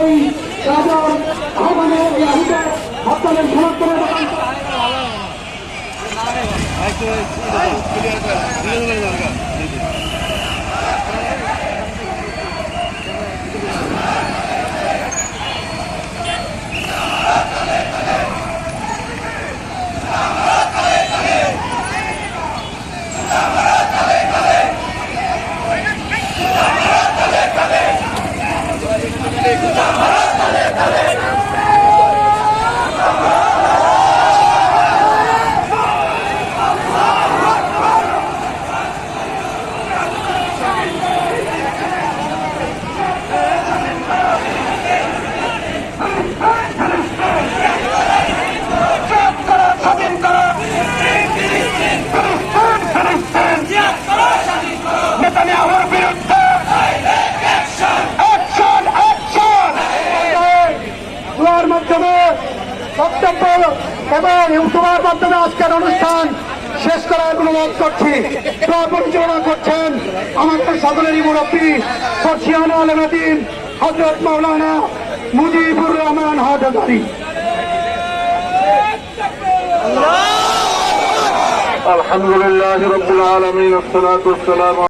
এই রাজার আহ্বানে এই আহিত আপনাদের সমর্থনের নেতানিয়াহুর বিরুদ্ধে অ্যাকশন অ্যাকশন দোয়ার মাধ্যমে বক্তব্য এবং ইউটিউবের মাধ্যমে আজকের অনুষ্ঠান শেষ করার অনুরোধ করছি দোয়া পরিচালনা করছেন আমাদের সকলেরই মুরব্বী সরসিয়ানা আলমদিন হজরত মৌলানা মুজিবুর রহমান হাজারি الحمد لله رب العالمين الصلاة والسلام